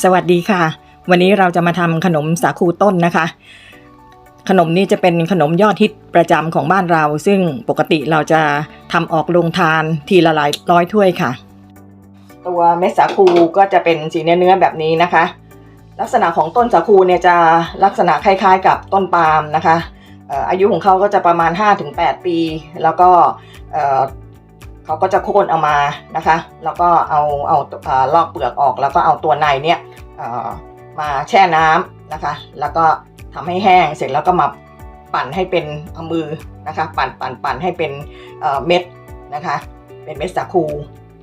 สวัสดีค่ะ วันนี้เราจะมาทำขนมสาคูต้นนะคะ ขนมนี้จะเป็นขนมยอดฮิตประจำของบ้านเรา ซึ่งปกติเราจะทำออกโรงทานทีละหลายร้อยถ้วยค่ะ ตัวเม็ดสาคูก็จะเป็นสีเนื้อแบบนี้นะคะ ลักษณะของต้นสาคูเนี่ยจะลักษณะคล้ายๆ กับต้นปาล์มนะคะเอ่ออายุของเขาก็จะประมาณ 5-8 ปี แล้วก็ เขาก็จะโค่นเอามานะคะ แล้วก็เอาเอาเอ่อลอกเปลือกออก แล้วก็เอาตัวในเนี่ยมาแช่น้ำนะคะ แล้วก็ทำให้แห้งเสร็จแล้วก็มาปั่นให้เป็นเอามือนะคะ ปั่นปั่นปั่นให้เป็นเม็ดนะคะ เป็นเม็ดสาคู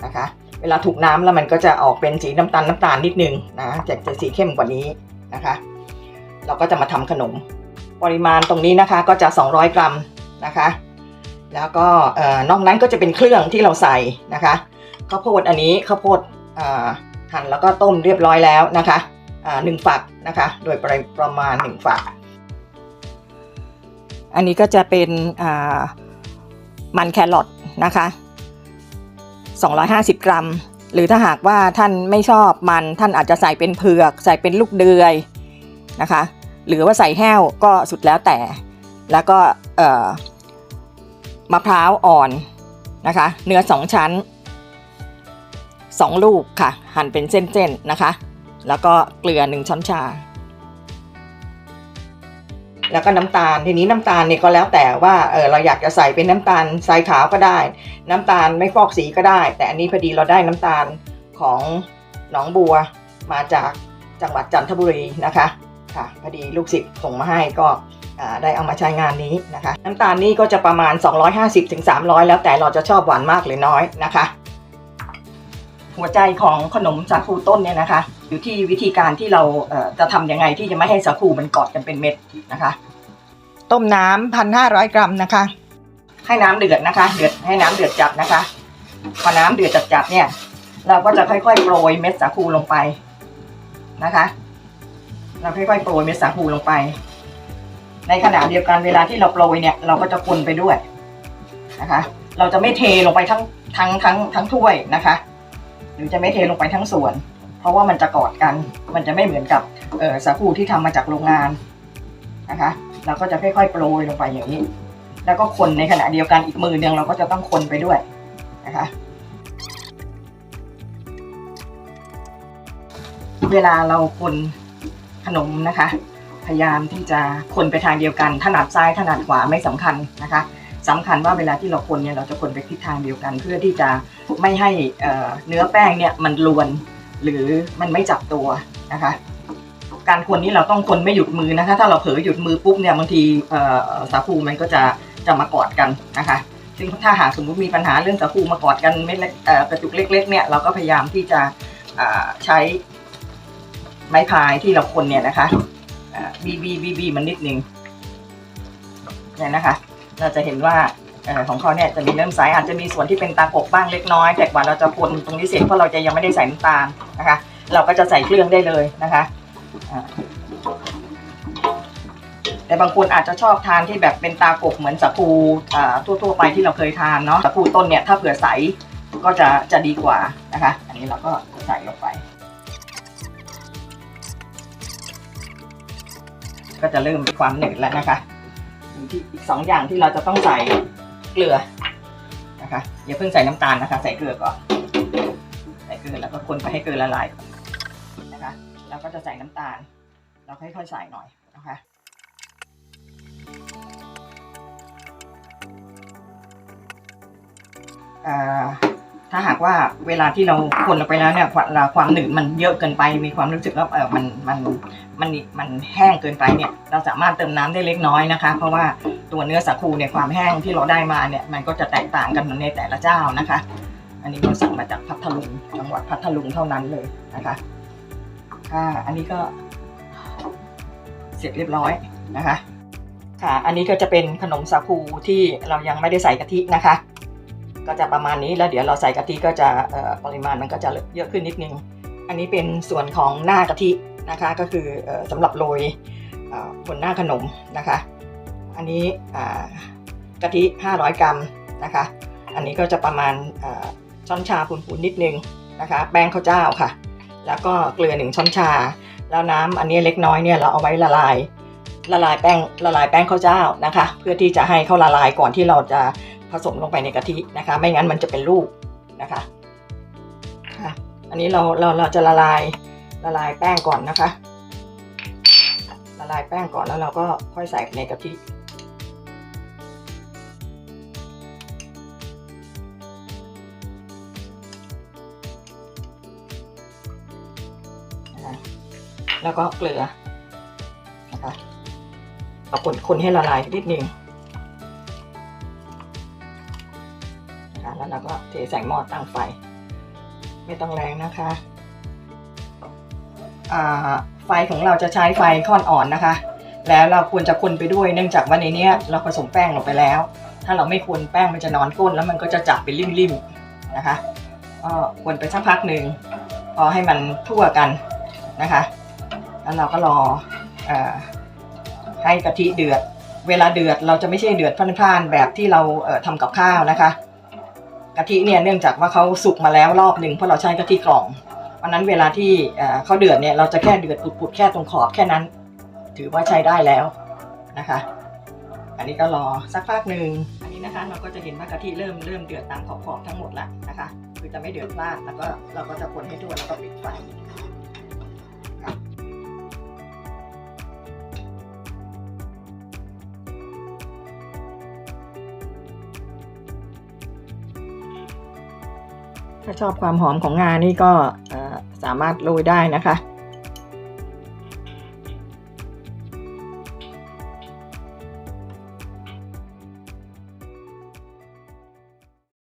นะคะ เวลาถูกน้ำแล้วมันก็จะออกเป็นสีน้ำตาลน้ำตาลนิดนึงนะจะจะสีเข้มกว่านี้นะคะ เราก็จะมาทำขนม ปริมาณตรงนี้นะคะก็จะ 200 กรัมนะคะ แล้วก็นอกนั้นก็จะเป็นเครื่องที่เราใส่นะคะข้าวโพดอันนี้ข้าวโพดหั่นแล้วก็ต้มเรียบร้อยแล้วนะคะหนึ่งฝักนะคะ โดยประประมาณหนึ่งฝัก อันนี้ก็จะเป็นมันแครอทนะคะ 250 กรัม หรือถ้าหากว่าท่านไม่ชอบมันท่านอาจจะใส่เป็นเผือก ใส่เป็นลูกเดือยนะคะ หรือว่าใส่แห้วก็สุดแล้วแต่ แล้วก็ มะพร้าวอ่อนนะคะ เนื้อสองชั้นสองลูกค่ะ หั่นเป็นเส้นๆนะคะ แล้วก็เกลือหนึ่งช้อนชา แล้วก็น้ำตาลทีนี้น้ำตาลเนี่ยก็แล้วแต่ว่าเออเราอยากจะใส่เป็นน้ำตาลทรายขาวก็ได้ น้ำตาลไม่ฟอกสีก็ได้ แต่อันนี้พอดีเราได้น้ำตาลของหนองบัวมาจากจังหวัดจันทบุรีนะคะค่ะพอดีลูกศิษย์ส่งมาให้ก็ ได้เอามาใช้งานนี้นะคะ น้ำตาลนี่ก็จะประมาณ 250-300ถึง300 แล้วแต่เราจะชอบหวานมากหรือน้อยนะคะ หัวใจของขนมสาคูต้นเนี่ยนะคะ อยู่ที่วิธีการที่เราจะทำยังไงที่จะไม่ให้สาคูมันเกาะกันเป็นเม็ดนะคะ ต้มน้ำพันห้าร้อยกรัมนะคะ ให้น้ำเดือดนะคะ เดือดให้น้ำเดือดจัดนะคะ พอน้ำเดือดจัดๆเนี่ย เราก็จะค่อยๆโปรยเม็ดสาคูลงไปนะคะ เราค่อยๆโปรยเม็ดสาคูลงไป ในขณะเดียวกันเวลาที่เราโปรยเนี่ยเราก็จะคนไปด้วยนะคะ เราจะไม่เทลงไปทั้งทั้งทั้งทั้งถ้วยนะคะ หรือจะไม่เทลงไปทั้งส่วน เพราะว่ามันจะกอดกัน มันจะไม่เหมือนกับเออสาคูที่ทำมาจากโรงงานนะคะ เราก็จะค่อยๆโปรยลงไปอย่างนี้ แล้วก็คนในขณะเดียวกันอีกมือหนึ่งเราก็จะต้องคนไปด้วยนะคะ เวลาเราคนขนมนะคะ พยายามที่จะคนไปทางเดียวกันถนัดซ้ายถนัดขวาไม่สำคัญนะคะสำคัญว่าเวลาที่เราคนเนี่ยเราจะคนไปทิศทางเดียวกัน เพื่อที่จะไม่ให้เเนื้อแป้งเนี่ยมันลวน หรือมันไม่จับตัวนะคะการคนนี้เราต้องคนไม่หยุดมือนะคะ ถ้าเราเผลอหยุดมือปุ๊บเนี่ยบางทีสาคูมันก็จะจะมากอดกันนะคะ ซึ่งถ้าหากสมมุติมีปัญหาเรื่องสาคูมากอดกันเม็ดเล็กเอ่อกระจุกเล็ก ๆ เนี่ยเราก็พยายามที่จะใช้ไม้พายที่เราคนเนี่ยนะคะ บีบีบีบีมันนิดนึงเนี่ยนะคะ เราจะเห็นว่าอของเขาเนี่ยจะมีเริ่มใสอาจจะมีส่วนที่เป็นตากบบ้างเล็กน้อย แต่กว่าเราจะคนตรงนี้เสร็จเพราะเราจะยังไม่ได้ใส่น้ำตาลนะคะ เราก็จะใส่เครื่องได้เลยนะคะแต่บางคนอาจจะชอบทานที่แบบเป็นตากบเหมือนสาคูทั่วๆไปที่เราเคยทานเนาะสาคูต้นเนี่ยถ้าเผื่อใสก็จะจะดีกว่านะคะ อันนี้เราก็ใส่ลงไป ก็จะเริ่มมีความหนืดแล้วนะคะอีกสองอย่างที่เราจะต้องใส่เกลือนะคะอย่าเพิ่งใส่น้ำตาลนะคะ ใส่เกลือก่อนใส่เกลือแล้วก็คนไปให้เกลือละลายก่อนนะคะแล้วก็จะใส่น้ำตาล เราค่อยๆใส่หน่อยนะคะอ่า ถ้าหากว่าเวลาที่เราคนลงไปแล้วเนี่ยความความหนืดมันเยอะเกินไป มีความรู้สึกว่าเออมันมันมันมันแห้งเกินไปเนี่ย เราสามารถเติมน้ำได้เล็กน้อยนะคะ เพราะว่าตัวเนื้อสาคูเนี่ยความแห้งที่เราได้มาเนี่ยมันก็จะแตกต่างกันในแต่ละเจ้านะคะ อันนี้เราสั่งมาจากพัทลุงจังหวัดพัทลุงเท่านั้นเลยนะคะค่ะอันนี้ก็เสร็จเรียบร้อยนะคะ ค่ะ อันนี้ก็จะเป็นขนมสาคูที่เรายังไม่ได้ใส่กะทินะคะ ก็จะประมาณนี้แล้วเดี๋ยวเราใส่กะทิก็จะปริมาณมันก็จะเยอะขึ้นนิดนึง อันนี้เป็นส่วนของหน้ากะทินะคะก็คือเออสำหรับโรยบนหน้าขนมนะคะ อันนี้กะทิ 500 กรัมนะคะ อันนี้ก็จะประมาณช้อนชาพูนๆนิดนึงนะคะแป้งข้าวเจ้าค่ะ แล้วก็เกลือหนึ่งช้อนชา แล้วน้ำอันนี้เล็กน้อยเนี่ยเราเอาไว้ละลายละลายแป้งละลายแป้งข้าวเจ้านะคะ เพื่อที่จะให้เขาละลายก่อนที่เราจะ ผสมลงไปในกะทินะคะ ไม่งั้นมันจะเป็นลูกนะคะค่ะอันนี้เราเราเราจะละลายละลายแป้งก่อนนะคะ ละลายแป้งก่อนแล้วเราก็ค่อยใส่ในกะทินะแล้วก็เกลือนะคะเอาคนคนให้ละลายนิดนึง แล้วเราก็เทใส่หม้อตั้งไฟ ไม่ต้องแรงนะคะไฟของเราจะใช้ไฟค่อนอ่อนนะคะ แล้วเราควรจะคนไปด้วยเนื่องจากว่าในเนี้ยเราผสมแป้งลงไปแล้ว ถ้าเราไม่คนแป้งมันจะนอนก้น แล้วมันก็จะจับเป็นริ่มๆนะคะก็คนไปสักพักหนึ่งพอให้มันทั่วกันนะคะ แล้วเราก็รออให้กะทิเดือด เวลาเดือดเราจะไม่ใช่เดือดพล่านๆแบบที่เราเอ่อทำกับข้าวนะคะ กะทิเนี่ยเนื่องจากว่าเขาสุกมาแล้วรอบหนึ่งเพราะเราใช้กะทิกล่องวันนั้นเวลาที่เอ่อเขาเดือดเนี่ยเราจะแค่เดือดปุดๆแค่ตรงขอบแค่นั้น ถือว่าใช้ได้แล้วนะคะ อันนี้ก็รอสักพักหนึ่งอันนี้นะคะ เราก็จะเห็นว่ากะทิเริ่มเริ่มเดือดตามขอบๆทั้งหมดแล้วนะคะ คือจะไม่เดือดพลาดแล้วก็เราก็จะคนให้ทั่วแล้วก็ปิดไฟ ถ้าชอบความหอมของงานี่ก็สามารถโรยได้นะคะ